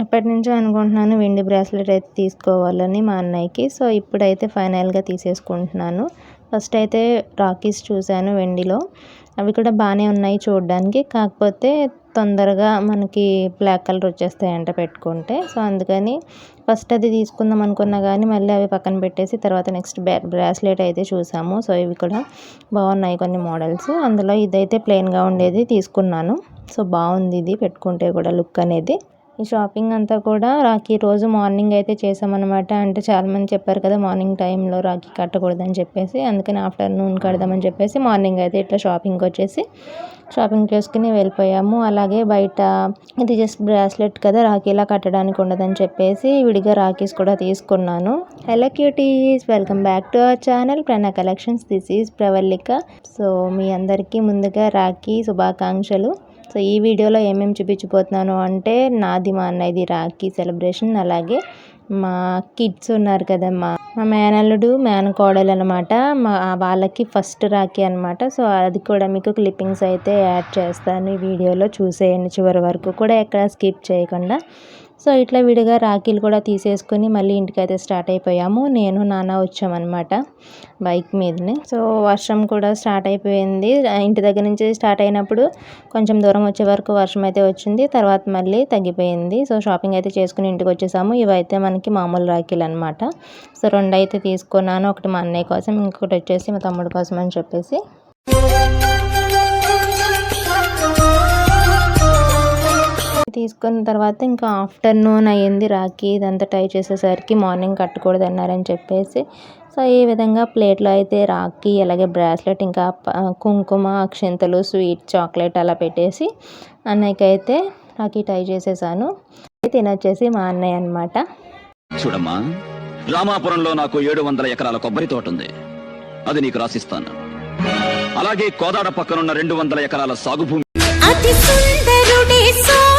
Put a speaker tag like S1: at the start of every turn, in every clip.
S1: అప్పటి నుంచో అనుకుంటున్నాను వెండి బ్రాస్లెట్ అయితే తీసుకోవాలని మా అన్నయ్యకి. సో ఇప్పుడైతే ఫైనల్గా తీసేసుకుంటున్నాను. ఫస్ట్ అయితే రాకీస్ చూశాను వెండిలో. అవి కూడా బాగానే ఉన్నాయి చూడడానికి. కాకపోతే తొందరగా మనకి బ్లాక్ కలర్ వచ్చేస్తాయంట పెట్టుకుంటే. సో అందుకని ఫస్ట్ అది తీసుకుందాం అనుకున్నా కానీ మళ్ళీ అవి పక్కన పెట్టేసి తర్వాత నెక్స్ట్ బ్రాస్లెట్ అయితే చూసాము. సో ఇవి కూడా బాగున్నాయి కొన్ని మోడల్స్. అందులో ఇదైతే ప్లెయిన్గా ఉండేది తీసుకున్నాను. సో బాగుంది ఇది పెట్టుకుంటే కూడా లుక్ అనేది. ఈ షాపింగ్ అంతా కూడా రాఖీ రోజు మార్నింగ్ అయితే చేసామన్నమాట. అంటే చాలామంది చెప్పారు కదా మార్నింగ్ టైంలో రాఖీ కట్టకూడదని చెప్పేసి. అందుకని ఆఫ్టర్నూన్ కడదామని చెప్పేసి మార్నింగ్ అయితే ఇట్లా షాపింగ్కి వచ్చేసి షాపింగ్ చేసుకుని వెళ్ళిపోయాము. అలాగే బయట ఇది జస్ట్ బ్రాస్లెట్ కదా రాఖీలా కట్టడానికి ఉండదని చెప్పేసి విడిగా రాఖీస్ కూడా తీసుకున్నాను. Hello cuties welcome back to our channel Prana collections this is Pravallika so మీ అందరికీ ముందుగా రాఖీ శుభాకాంక్షలు. సో ఈ వీడియోలో ఏమేమి చూపించిపోతున్నాను అంటే నాది మా అన్నయ్యది రాఖీ సెలబ్రేషన్. అలాగే మా కిడ్స్ ఉన్నారు కదా మా మా మేనల్లుడు మేనకోడలు అనమాట మా వాళ్ళకి ఫస్ట్ రాఖీ అనమాట సో అది కూడా మీకు క్లిప్పింగ్స్ అయితే యాడ్ చేస్తాను ఈ వీడియోలో. చూసేయండి చివరి వరకు. కూడా ఎక్కడ స్కిప్ చేయకుండా. సో ఇట్లా విడిగా రాఖీలు కూడా తీసేసుకుని మళ్ళీ ఇంటికైతే స్టార్ట్ అయిపోయాము. నేను నాన్న వచ్చామన్నమాట బైక్ మీదనే. సో వర్షం కూడా స్టార్ట్ అయిపోయింది. ఇంటి దగ్గర నుంచి స్టార్ట్ అయినప్పుడు కొంచెం దూరం వచ్చే వరకు వర్షం అయితే వచ్చింది. తర్వాత మళ్ళీ తగ్గిపోయింది. సో షాపింగ్ అయితే చేసుకుని ఇంటికి వచ్చేసాము. ఇవైతే మనకి మామూలు రాఖీలు అనమాట సో రెండు అయితే తీసుకున్నాను. ఒకటి మా అన్నయ్య కోసం ఇంకొకటి వచ్చేసి మా తమ్ముడు కోసం అని చెప్పేసి. తీసుకున్న తర్వాత ఇంకా ఆఫ్టర్నూన్ అయ్యింది రాఖీ. ఇదంతా టై చేసేసరికి మార్నింగ్ కట్టకూడదు అన్నారని చెప్పేసి. సో ఈ విధంగా ప్లేట్లో అయితే రాఖీ అలాగే బ్రాస్లెట్ ఇంకా కుంకుమ అక్షింతలు స్వీట్ చాక్లెట్ అలా పెట్టేసి అన్నయ్యకి అయితే రాఖీ టై చేసేసాను. తినొచ్చేసి మా అన్నయ్య అనమాట
S2: చూడమ్మా రామాపురంలో నాకు ఏడు వందల ఎకరాల కొబ్బరి తోట ఉంది అది నీకు రాసిస్తాను. అలాగే కోదాడ పక్కనున్న రెండు వందల ఎకరాల సాగు భూమి
S3: అతి సుందరుడే ఉండగా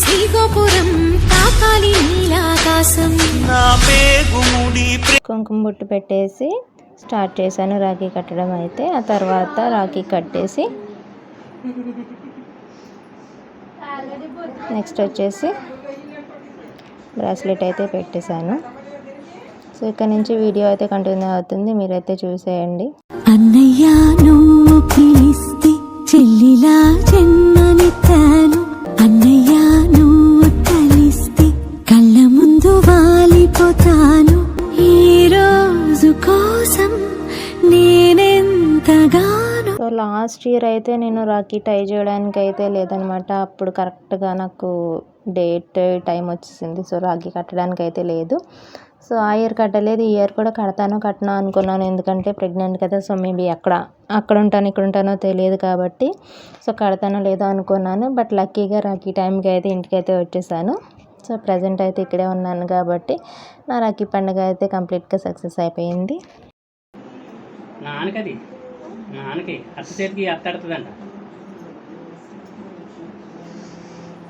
S3: శ్రీగోపురం తాకాలి నీలాకాశం.
S4: నా పేగుముడి
S1: కుంకుమ బొట్టు పెట్టేసి స్టార్ట్ చేశాను. రాఖీ కట్టడం అయితే ఆ తర్వాత రాఖీ కట్టేసి నెక్స్ట్ వచ్చేసి బ్రాస్లెట్ అయితే పెట్టేశాను. సో ఇక్కడ నుంచి వీడియో అయితే కంటిన్యూ అవుతుంది. మీరైతే చూసేయండి.
S3: అన్నయ్య నువ్వు పిలిస్తే చెల్లిలా జన్మనిత్తాను
S1: లాస్ట్ ఇయర్ అయితే నేను రాఖీ టై చేయడానికి అయితే లేదనమాట. అప్పుడు కరెక్ట్గా నాకు డేట్ టైం వచ్చేసింది. సో రాఖీ కట్టడానికి అయితే లేదు. సో ఆ ఇయర్ కట్టలేదు. ఈ ఇయర్ కూడా కడతాను కట్టను అనుకున్నాను. ఎందుకంటే ప్రెగ్నెంట్ కదా సో మేబీ అక్కడ అక్కడ ఉంటాను ఇక్కడ ఉంటానో తెలియదు కాబట్టి. సో కడతానో లేదో అనుకున్నాను. బట్ లక్కీగా రాఖీ టైంకి అయితే ఇంటికి అయితే వచ్చేసాను. సో ప్రజెంట్ అయితే ఇక్కడే ఉన్నాను కాబట్టి నా రాఖీ పండుగ అయితే కంప్లీట్గా సక్సెస్ అయిపోయింది.
S5: నాన్నకది? నాన్నకి అత్త చేతికి అత్త అడుతుందంట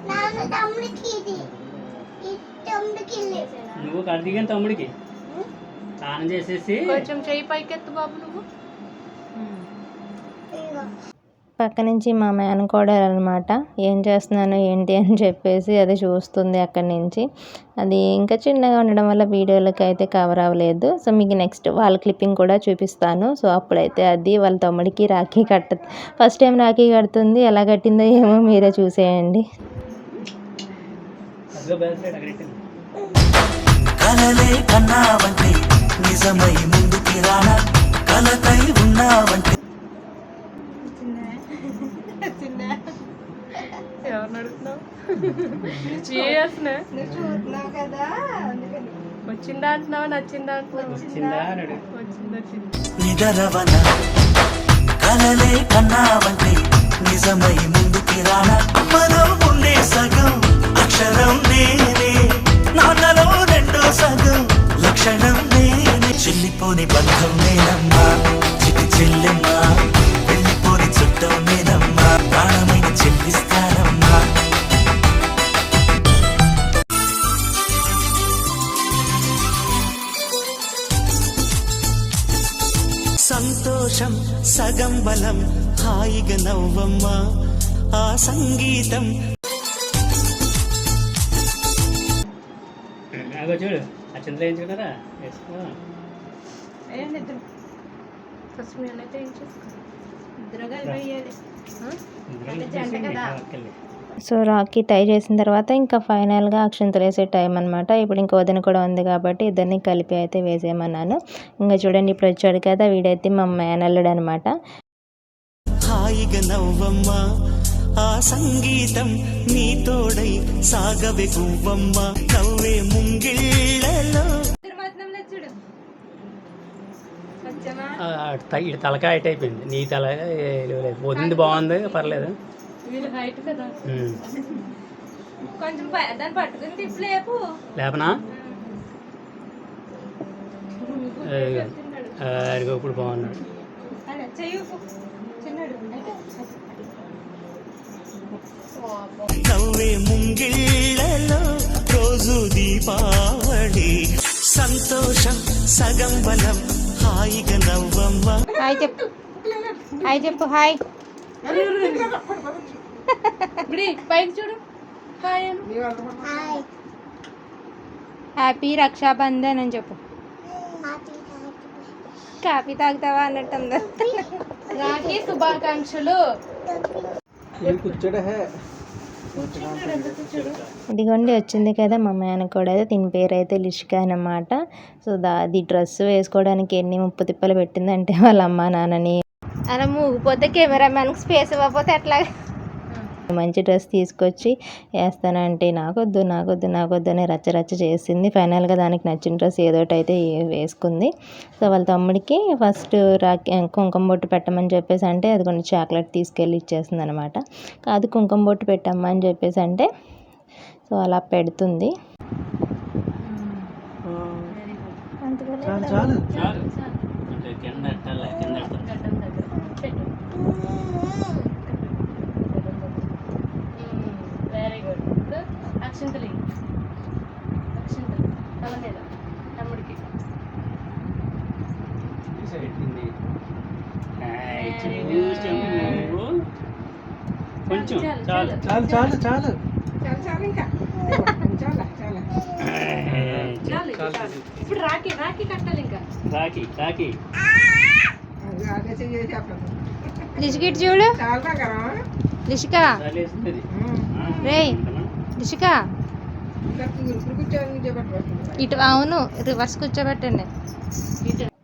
S6: నాన్న తమ్ముడికి ఇది ఈ తమ్ముడికి ఇది.
S5: నువ్వు కడిదిగిన తమ్ముడికి స్నానం చేసేసి
S7: కొంచెం చెయ్యి పైకెత్తు బాబు నువ్వు.
S1: పక్క నుంచి మా మేనకోడలు అనమాట ఏం చేస్తున్నాను? ఏంటి? అని చెప్పేసి అది చూస్తుంది అక్కడి నుంచి. అది ఇంకా చిన్నగా ఉండడం వల్ల వీడియోలకి అయితే కవర్ అవ్వలేదు. సో మీకు నెక్స్ట్ వాళ్ళ క్లిప్పింగ్ కూడా చూపిస్తాను. సో అప్పుడైతే అది వాళ్ళ తమ్ముడికి రాఖీ కట్ట ఫస్ట్ టైం రాఖీ కడుతుంది. ఎలా కట్టిందో ఏమో మీరే చూసేయండి.
S4: కలలే కన్నావంటే నిజమై ముందుకి రానా? కలతై ఉన్నావంటే.
S7: ఎవరిని అడుగుతున్నావు? చేస్తున్నా వచ్చిందా అంటున్నావా? నచ్చిందా అంటున్నావు?
S5: వచ్చిందా
S4: నిదరవన కలలే కన్నావంటే నిజమై ముందుకి రానా? ఉండే సగం అక్షరం నేనే. నాన్నలో రెండో సగం లక్షణం నేనే. చెల్లిపోని బంధం నేనమ్మా చిటి చెల్లెమ్మా. వెళ్ళిపోని చుట్టం నేనమ్మా. ప్రాణమైన చెల్లిస్తానమ్మా సంతోషం సగం బలం హాయిగా నవ్వమ్మ ఆ సంగీతం.
S5: చూడు ఆ చంద్ర వేయించుకున్నారా?
S7: ఫస్ట్ ఏం చేసుకోవాలి ఇద్దరు కలిపి జంట కదా.
S1: సో రాఖీ టై చేసిన తర్వాత ఇంకా ఫైనల్గా అక్షంతలు వేసే టైం అనమాట ఇప్పుడు ఇంకో వదిన కూడా ఉంది కాబట్టి ఇద్దరిని కలిపి అయితే వేసేయమన్నాను. ఇంకా చూడండి ఇప్పుడు వచ్చాడు కదా వీడైతే మా మేనల్లుడు అనమాట
S4: హాయిగా నవ్వమ్మ ఆ సంగీతం నీ తోడై సాగవే గువ్వమ్మ నవ్వే ముంగిళ్ళలో.
S5: తలకాయ అయిపోయింది నీ లేదు వదింది బాగుంది పర్లేదు.
S7: కొంచెం దాన్ని పట్టుకుని తిప్పలేపు
S5: లేపనా ఇప్పుడు బాగున్నాడు
S7: చెయ్యి చిన్నాడు
S4: నవ్వే ముంగిళ్ళలో రోజు దీపావళి సంతోషం సగం బలం హాయిగా నవ్వమ్మ
S1: హాయ్ చెప్పు హాయ్ చెప్పు హాయ్
S7: ఇప్పుడు పైకి చూడు. హాయ్ అను
S6: హాయ్
S1: హ్యాపీ రక్షాబంధన్ అని చెప్పు. కాఫీ తాగుతావా అన్నట్టుంది
S7: రాఖీ శుభాకాంక్షలు.
S1: ఇదిగోండి వచ్చింది కదా మా మేన కూడా దీని పేరు అయితే లిష్క అనమాట సో దా అది డ్రెస్ వేసుకోవడానికి ఎన్ని ముప్పు తిప్పలు పెట్టిందంటే వాళ్ళ అమ్మ నాన్నని. అలా మూగిపోతే కెమెరా మ్యాన్కి స్పేస్ ఇవ్వకపోతే ఎట్లా మంచి డ్రెస్ తీసుకొచ్చి వేస్తానంటే నాకొద్దు నాకొద్దు నాకొద్దు అని రచ్చ రచ్చ చేసింది. ఫైనల్గా దానికి నచ్చిన డ్రెస్ ఏదో ఒకటి అయితే వేసుకుంది. సో వాళ్ళ తమ్ముడికి ఫస్ట్ రాకి కుంకుమ బొట్టు పెట్టమని చెప్పేసి అంటే అది కొన్ని చాక్లెట్ తీసుకెళ్ళి ఇచ్చేస్తుంది అనమాట కాదు కుంకుమ బొట్టు పెట్టమ్మా అని చెప్పేసి అంటే సో అలా పెడుతుంది.
S5: చాలు అంటే కింద ఎట్టాలి కింద ఎట్టాలి
S7: వెరీ గుడ్ ఇప్పుడు అక్షంతలు ఇయ్యి. అక్షంతలు తల మీద తమ్ముడికి
S5: హాయ్, చూసాం నువ్వు. కొంచెం.
S7: చాలు,
S5: చాలు.
S7: చాలు.
S5: చాలు చాలు
S7: చాలు. ఇది చాలు. ఇప్పుడు రాఖీ రాఖీ కట్టాలి ఇంకా.
S5: రాకి రాకి
S1: లిషికిట్ చూడు. లిషిక.
S5: చాలేస్తుంది
S1: రేయ్. ఇటు అవును రివర్స్ కూర్చోబెట్టండి.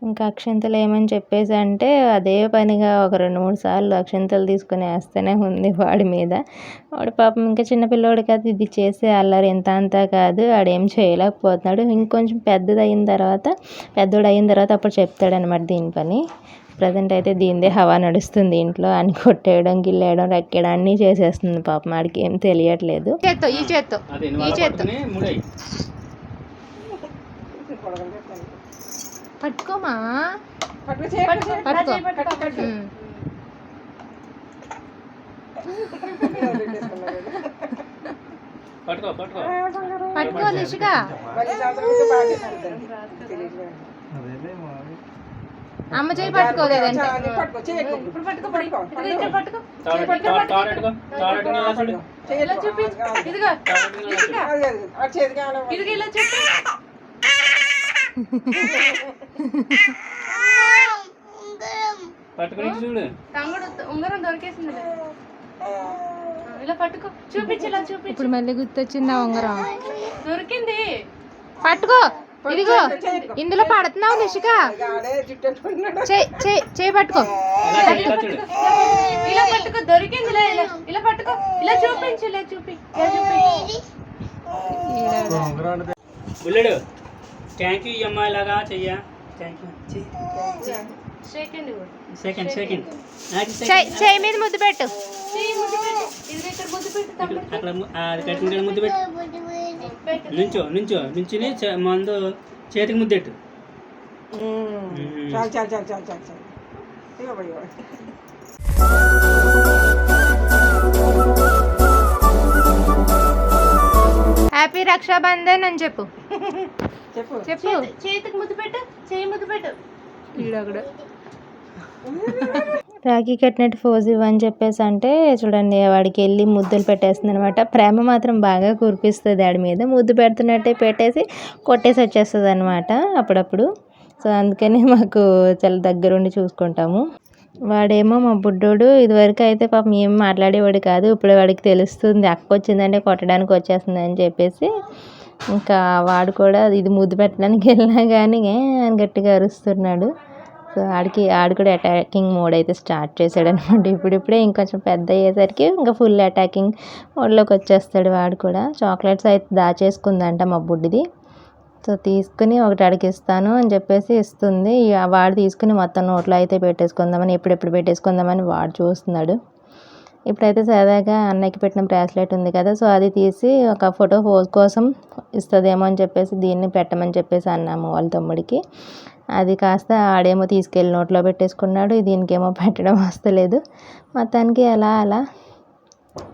S1: ఇంకా అక్షంతలు ఏమని చెప్పేసి అంటే అదే పనిగా ఒక రెండు మూడు సార్లు అక్షంతలు తీసుకుని వేస్తూనే ఉంది వాడి మీద. వాడు పాపం ఇంకా చిన్నపిల్లోడు కదా ఇది చేసే అల్లరి ఎంత అంతా కాదు ఆడేం చేయలేకపోతున్నాడు. ఇంకొంచెం పెద్దది అయిన తర్వాత పెద్దోడు అయిన తర్వాత అప్పుడు చెప్తాడనమాట దీని పని. ప్రజెంట్ అయితే దీనిదే హవా నడుస్తుంది ఇంట్లో. అని కొట్టేయడం గిల్లేయడం రెక్కేయడం అన్నీ చేసేస్తుంది పాపం. ఆడికి ఏం తెలియట్లేదు. చేత్తో ఈ చేత్తో ఈ చేత్తో. పట్టుకోమా?
S7: పట్టుకో
S1: పట్టుకో ఉమ్.
S5: పట్టుకో పట్టుకో.
S1: పట్టుకో లిషిక అమ్మ చేయి పట్టుకోలేదంటే
S7: ఇప్పుడు పట్టుకో పడి ఇదిగో
S5: ఇలా చూడు
S7: ఇలా చూపి ఇదిగో. ఇదిగో. ఇదిగో ఇలా చూపి
S6: ఉంగరం
S5: పట్టుకుని ఇటు చూడు.
S7: తమ్ముడు ఉంగరం దొరికేసింది ఇలా పట్టుకో. చూపించి ఇలా చూపించు.
S1: ఇప్పుడు మళ్ళీ గుర్తొచ్చింది ఉంగరం?
S7: దొరికింది.
S1: పట్టుకో. ఇదిగో ఇందులో పడుతున్నావు నిషిక. చేయి చేయి చేయి పట్టుకో.
S5: ఇలా
S7: పట్టుకో దొరికింది ఇలా పట్టుకో. ఇలా చూపించు ఇలా చూపి ఇలా చూపి.
S5: బుల్లెడు థ్యాంక్ యూ అమ్మా ఇలాగా చెయ్యా. Thank you
S7: second
S5: second second
S1: చేయి చేయి మీద ముద్దు పెట్టు.
S7: ఇది ఇక్కడ ముద్దు పెట్టు తమ్ముడు
S5: అక్కడ అది కట్టిన ముద్దు పెట్టు. నుంచో నుంచో. నుంచుని మందు చేతికి ముద్దెట్టు
S8: చాలు చాలు చాలు చాలు
S1: హ్యాపీ రక్షాబంధన్ అని చెప్పు.
S8: చెప్పు.
S1: చెప్పు.
S7: చేతికి ముద్దు పెట్టు చేయి ముద్దు పెట్టు.
S1: రాఖీ కట్టినట్టు ఫోజ్ ఇవ్వని చెప్పేసి అంటే చూడండి వాడికి వెళ్ళి ముద్దులు పెట్టేస్తుంది అనమాట ప్రేమ మాత్రం బాగా కురిపిస్తుంది వాడి మీద. ముద్దు పెడుతున్నట్టే పెట్టేసి కొట్టేసి వచ్చేస్తుంది అనమాట అప్పుడప్పుడు. సో అందుకని మాకు చాలా దగ్గరుండి చూసుకుంటాము. వాడేమో మా బుడ్డోడు ఇదివరకు అయితే పాపం ఏం మాట్లాడేవాడు కాదు ఇప్పుడు వాడికి తెలుస్తుంది అక్క వచ్చిందంటే కొట్టడానికి వచ్చేస్తుంది అని చెప్పేసి. ఇంకా వాడు కూడా ఇది ముద్దు పెట్టడానికి వెళ్ళినా కానీ అని గట్టిగా అరుస్తున్నాడు. సో ఆడికి ఆడు కూడా అటాకింగ్ మోడ్ అయితే స్టార్ట్ చేశాడు అనమాట ఇప్పుడిప్పుడే ఇంకొంచెం పెద్ద అయ్యేసరికి ఇంకా ఫుల్ అటాకింగ్ మోడ్లోకి వచ్చేస్తాడు వాడు కూడా. చాక్లెట్స్ అయితే దాచేసుకుందంట మా బుడ్డిది. సో తీసుకుని ఒకటి అడిగిస్తాను అని చెప్పేసి ఇస్తుంది. వాడు తీసుకుని మొత్తం నోట్లో అయితే పెట్టేసుకుందామని ఎప్పుడెప్పుడు పెట్టేసుకుందామని వాడు చూస్తున్నాడు. ఇప్పుడైతే సరదాగా అన్నయ్యకి పెట్టిన బ్రాస్లెట్ ఉంది కదా సో అది తీసి ఒక ఫోటో పోజ్ కోసం ఇస్తుందేమో అని చెప్పేసి దీన్ని పెట్టమని చెప్పేసి అన్నాము వాళ్ళ తమ్ముడికి. అది కాస్త ఆడేమో తీసుకెళ్ళి నోట్లో పెట్టేసుకున్నాడు దీనికేమో పెట్టడం వస్తలేదు. మొత్తానికి అలా అలా.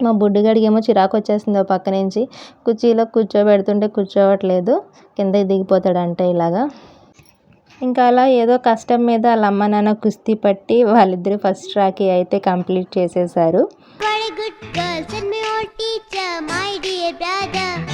S1: మా బుడ్డిగాడికి ఏమో చిరాకు వచ్చేసింది ఓ పక్క నుంచి. కుర్చీలో కూర్చోబెడుతుంటే కూర్చోవట్లేదు కిందకి దిగిపోతాడంటే ఇలాగా. ఇంకా అలా ఏదో కష్టం మీద వాళ్ళ అమ్మ నాన్న కుస్తీ పట్టి వాళ్ళిద్దరు ఫస్ట్ రాఖీ అయితే కంప్లీట్ చేసేసారు.
S6: Good girls and my teacher my dear brother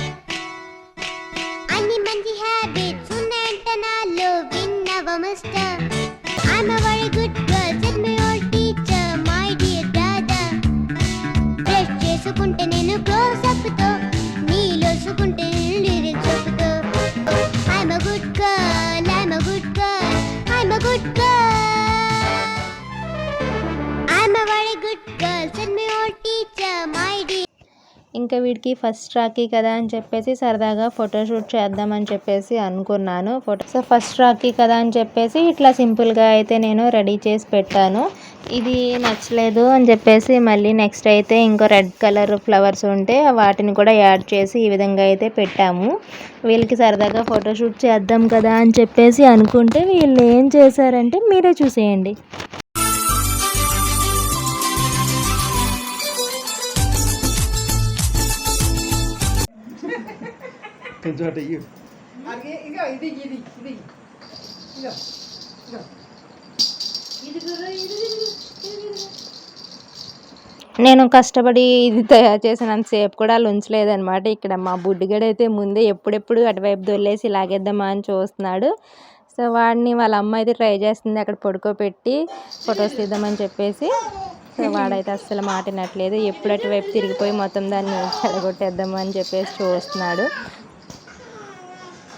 S1: ఇంకా వీడికి ఫస్ట్ రాఖీ కదా అని చెప్పేసి సరదాగా ఫోటోషూట్ చేద్దామని చెప్పేసి అనుకున్నాను. ఫోటో సో ఫస్ట్ రాఖీ కదా అని చెప్పేసి ఇట్లా సింపుల్గా అయితే నేను రెడీ చేసి పెట్టాను. ఇది నచ్చలేదు అని చెప్పేసి మళ్ళీ నెక్స్ట్ అయితే ఇంకో రెడ్ కలర్ ఫ్లవర్స్ ఉంటే వాటిని కూడా యాడ్ చేసి ఈ విధంగా అయితే పెట్టాము. వీళ్ళకి సరదాగా ఫోటోషూట్ చేద్దాం కదా అని చెప్పేసి అనుకుంటే వీళ్ళు ఏం చేశారంటే మీరే చూసేయండి.
S8: అలాగే ఇగో ఇది ఇది ఇది. ఇగో ఇగో.
S1: నేను కష్టపడి ఇది తయారు చేసినంతసేపు కూడా వాళ్ళు ఉంచలేదన్నమాట ఇక్కడ మా బుడ్డిగడైతే ముందే ఎప్పుడెప్పుడు అటువైపు దొల్లేసి లాగేద్దామా అని చూస్తున్నాడు. సో వాడిని వాళ్ళ అమ్మ అయితే ట్రై చేస్తుంది అక్కడ పడుకోబెట్టి ఫొటోస్ తీద్దామని చెప్పేసి. సో వాడైతే అస్సలు మాట వినట్లేదు ఎప్పుడు అటువైపు తిరిగిపోయి మొత్తం దాన్ని చెడగొట్టేద్దామా అని చెప్పేసి చూస్తున్నాడు
S7: అరే దొంగ పిల్ల. ఇదిగో ఇదిగో రేయ్. పాకరత్నాడు.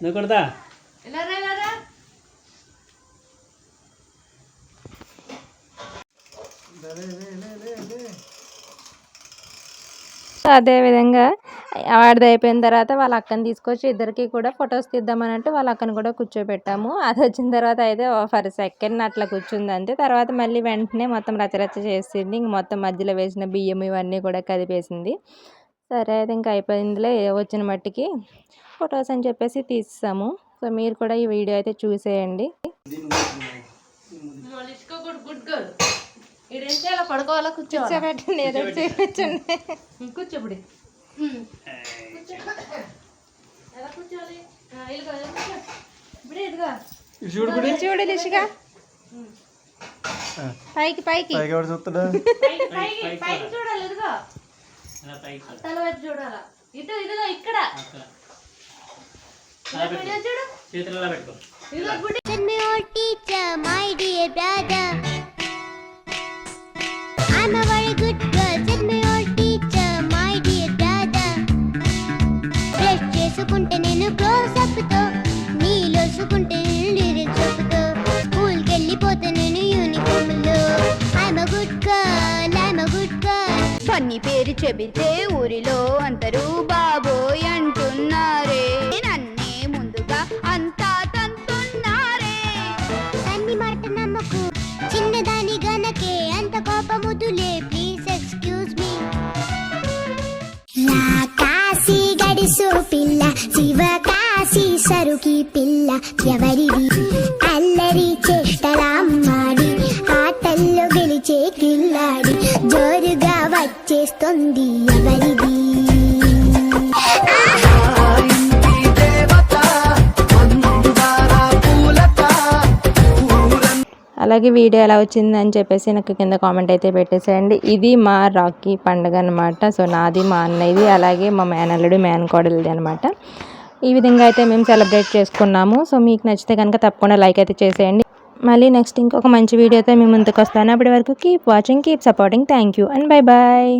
S5: నువ్వు కూడా దా
S7: ఇలా రా, ఇలా రా.
S1: అదే విధంగా వాడిది అయిపోయిన తర్వాత వాళ్ళ అక్కని తీసుకొచ్చి ఇద్దరికి కూడా ఫొటోస్ తీద్దామని అంటే వాళ్ళ అక్కని కూడా కూర్చోబెట్టాము. అది వచ్చిన తర్వాత అయితే ఫర్ సెకండ్ అట్లా కూర్చుంది అంతే తర్వాత మళ్ళీ వెంటనే మొత్తం రచరచ చేసింది. ఇంక మొత్తం మధ్యలో వేసిన బియ్యం ఇవన్నీ కూడా కదిపేసింది. సరే అయితే ఇంకా అయిపోయిందిలే వచ్చిన మట్టికి. ఫొటోస్ అని చెప్పేసి తీస్తాము సో మీరు కూడా ఈ వీడియో అయితే చూసేయండి.
S7: పడుకోవాలా
S1: కూర్చోబెట్టండి ఏదో
S7: కూర్చోబడి
S1: చూడు లిషిగా పైకి పైకి.
S7: పైకి పైకి పైకి చూడాలి తల వైపు చూడాలా ఇటు ఇదిగో ఇక్కడ చూడు
S5: చేతులలో పెట్టుకో
S6: teacher, my dear brother. I'm a very good girl. Send me your teacher, my dear brother. Brush చేసుకుంటే నేను క్లోజ్ అప్తో నీలోసుకుంటే నేను లిరిక్స్
S9: అన్ని పేరు చెబితే ఊరిలో అందరూ బాబోయ్ అంటున్నారే. నన్నే ముందుగా అంతా తంతున్నారే.
S6: అన్ని మాట నమ్మకు చిన్నదాని గనకే అంత కోపముదులే. ప్లీజ్ ఎక్స్క్యూజ్ మీ నా కాశీ గడిసో పిల్ల శివ కాశీ సరుకి పిల్ల ఎవరిది
S1: అలాగే వీడియో ఎలా వచ్చింది అని చెప్పేసి నాకు కింద కామెంట్ అయితే పెట్టేసేయండి. ఇది మా రాఖీ పండుగ అనమాట సో నాది మా అన్నయ్యది అలాగే మా మేనల్లుడు మేనకోడలిది అనమాట ఈ విధంగా అయితే మేము సెలబ్రేట్ చేసుకున్నాము. సో మీకు నచ్చితే కనుక తప్పకుండా లైక్ అయితే చేసేయండి. మళ్ళీ నెక్స్ట్ ఇంకొక మంచి వీడియోతో మేము ముందుకు వస్తాను. అప్పటి వరకు keep watching keep supporting thank you and bye bye